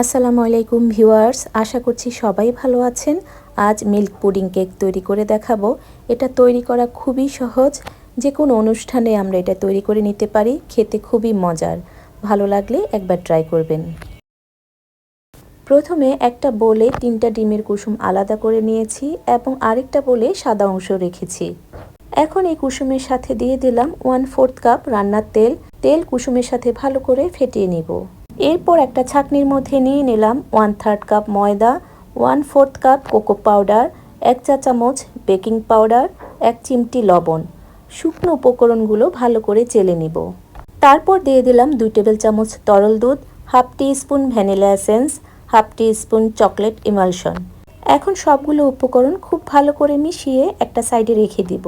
আসসালামু আলাইকুম ভিউয়ার্স, আশা করছি সবাই ভালো আছেন। আজ মিল্ক পুডিং কেক তৈরি করে দেখাবো। এটা তৈরি করা খুবই সহজ। যে কোনো অনুষ্ঠানে আমরা এটা তৈরি করে নিতে পারি, খেতে খুবই মজার। ভালো লাগলে একবার ট্রাই করবেন। প্রথমে একটা বলে তিনটা ডিমের কুসুম আলাদা করে নিয়েছি এবং আরেকটা বলে সাদা অংশ রেখেছি। এখন এই কুসুমের সাথে দিয়ে দিলাম ওয়ান ফোর্থ কাপ রান্নার তেল। তেল কুসুমের সাথে ভালো করে ফেটিয়ে নিব। এরপর একটা ছাকনির মধ্যে নিয়ে নিলাম ওয়ান থার্ড কাপ ময়দা one fourth cup cocoa powder এক চা চামচ বেকিং পাউডার এক চিমটি লবণ। শুকনো উপকরণগুলো ভালো করে চেলে নিব। তারপর দিয়ে দিলাম দুই টেবিল চামচ তরল দুধ half teaspoon vanilla essence half teaspoon chocolate emulsion এখন সবগুলো উপকরণ খুব ভালো করে মিশিয়ে একটা সাইডে রেখে দিব।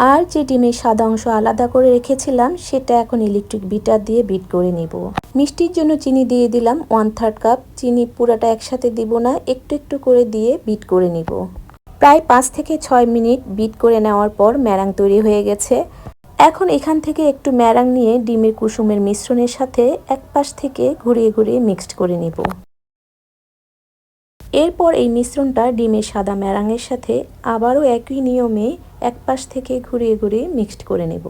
আর যে ডিমের সাদা অংশ আলাদা করে রেখেছিলাম, সেটা এখন ইলেকট্রিক বিটার দিয়ে বিট করে নিব। মিষ্টির জন্য চিনি দিয়ে দিলাম ওয়ান থার্ড কাপ চিনি পুরাটা একসাথে দিব না, একটু একটু করে দিয়ে বিট করে নিব। প্রায় পাঁচ থেকে ছয় মিনিট বিট করে নেওয়ার পর ম্যারাং তৈরি হয়ে গেছে। এখন এখান থেকে একটু ম্যারাং নিয়ে ডিমের কুসুমের মিশ্রণের সাথে এক পাশ থেকে ঘুরিয়ে ঘুরিয়ে মিক্সড করে নিব। এরপর এই মিশ্রণটা ডিমের সাদা ম্যারাঙের সাথে আবারও একই নিয়মে এক পাশ থেকে ঘুরিয়ে ঘুরিয়ে মিক্সড করে নেব।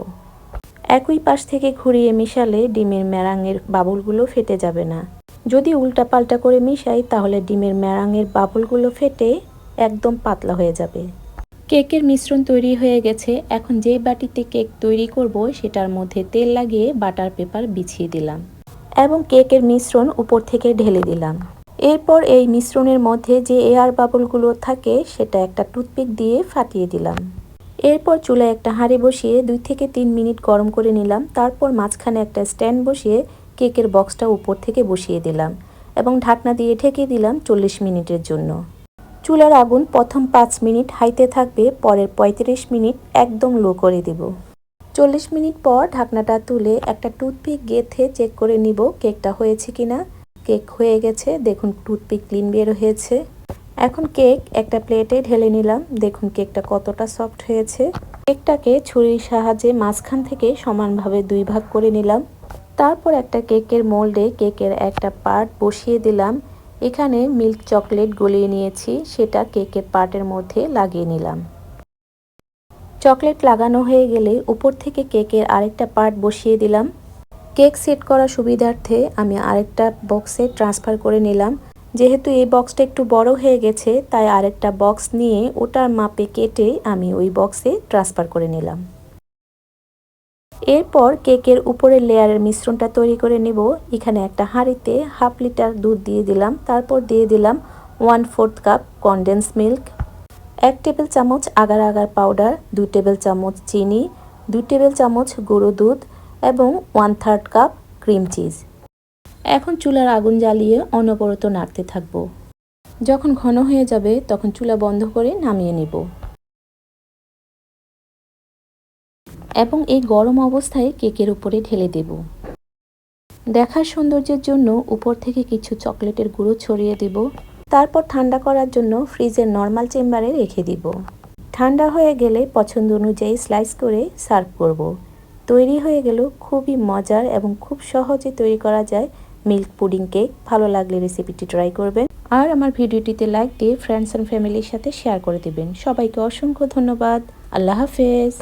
একই পাশ থেকে ঘুরিয়ে মিশালে ডিমের ম্যারাঙের বাবলগুলো ফেটে যাবে না। যদি উল্টা পাল্টা করে মিশাই, তাহলে ডিমের ম্যারাঙের বাবলগুলো ফেটে একদম পাতলা হয়ে যাবে। কেকের মিশ্রণ তৈরি হয়ে গেছে। এখন যে বাটিতে কেক তৈরি করব, সেটার মধ্যে তেল লাগিয়ে বাটার পেপার বিছিয়ে দিলাম এবং কেকের মিশ্রণ উপর থেকে ঢেলে দিলাম। এরপর এই মিশ্রণের মধ্যে যে এয়ার বাবলগুলো থাকে, সেটা একটা টুথপিক দিয়ে ফাটিয়ে দিলাম। এরপর চুলায় একটা হাঁড়ি বসিয়ে দুই থেকে তিন মিনিট গরম করে নিলাম। তারপর মাঝখানে একটা স্ট্যান্ড বসিয়ে কেকের বক্সটা উপর থেকে বসিয়ে দিলাম এবং ঢাকনা দিয়ে ঢেকে দিলাম চল্লিশ মিনিটের জন্য। চুলার আগুন প্রথম পাঁচ মিনিট হাইতে থাকবে, পরের পঁয়ত্রিশ মিনিট একদম লো করে দিব। চল্লিশ মিনিট পর ঢাকনাটা তুলে একটা টুথপিক গেথে চেক করে নিব কেকটা হয়েছে কিনা। কেক হয়ে গেছে। দেখুন, টুথপিক ক্লিন বের হয়েছে। এখন কেক একটা প্লেটে ঢেলে নিলাম। দেখুন, কেকটা কতটা সফট হয়েছে। কেকটাকে ছুরির সাহায্যে মাঝখান থেকে সমানভাবে দুই ভাগ করে নিলাম। তারপর একটা কেকের মোল্ডে কেকের একটা পার্ট বসিয়ে দিলাম। এখানে মিল্ক চকলেট গলিয়ে নিয়েছি। সেটা কেকের পার্টের মধ্যে লাগিয়ে নিলাম। চকলেট লাগানো হয়ে গেলে উপর থেকে কেকের আরেকটা পার্ট বসিয়ে দিলাম। কেক সেট করা সুবিধার্থে আমি আরেকটা বক্সে ট্রান্সফার করে নিলাম। যেহেতু এই বক্সটা একটু বড় হয়ে গেছে, তাই আরেকটা বক্স নিয়ে ওটার মাপে কেটে আমি ওই বক্সে ট্রান্সফার করে নিলাম। এরপর কেকের উপরের লেয়ারের মিশ্রণটা তৈরি করে নেব। এখানে একটা হাঁড়িতে হাফ লিটার দুধ দিয়ে দিলাম। তারপর দিয়ে দিলাম one fourth cup condense milk এক টেবিল চামচ আগার আগার পাউডার, দু টেবিল চামচ চিনি, দু টেবিল চামচ গুঁড়ো দুধ এবং one third cup cream cheese এখন চুলার আগুন জ্বালিয়ে অনবরত নাড়তে থাকব। যখন ঘন হয়ে যাবে, তখন চুলা বন্ধ করে নামিয়ে নেব। এবং এই গরম অবস্থায় কেকের উপরে ঢেলে দেব। দেখার সৌন্দর্যের জন্য উপর থেকে কিছু চকলেটের গুঁড়ো ছড়িয়ে দেব। তারপর ঠান্ডা করার জন্য ফ্রিজের নর্মাল চেম্বারে রেখে দিব। ঠান্ডা হয়ে গেলে পছন্দ অনুযায়ী স্লাইস করে সার্ভ করব। তৈরি হয়ে গেল খুবই মজার এবং খুব সহজে তৈরি করা যায় মিল্ক পুডিং কেক। ভালো লাগলে রেসিপিটি ট্রাই করবেন। আর আমার ভিডিওটিতে লাইক দিয়ে ফ্রেন্ডস অ্যান্ড ফ্যামিলির সাথে শেয়ার করে দেবেন। সবাইকে অসংখ্য ধন্যবাদ। আল্লাহ হাফেজ।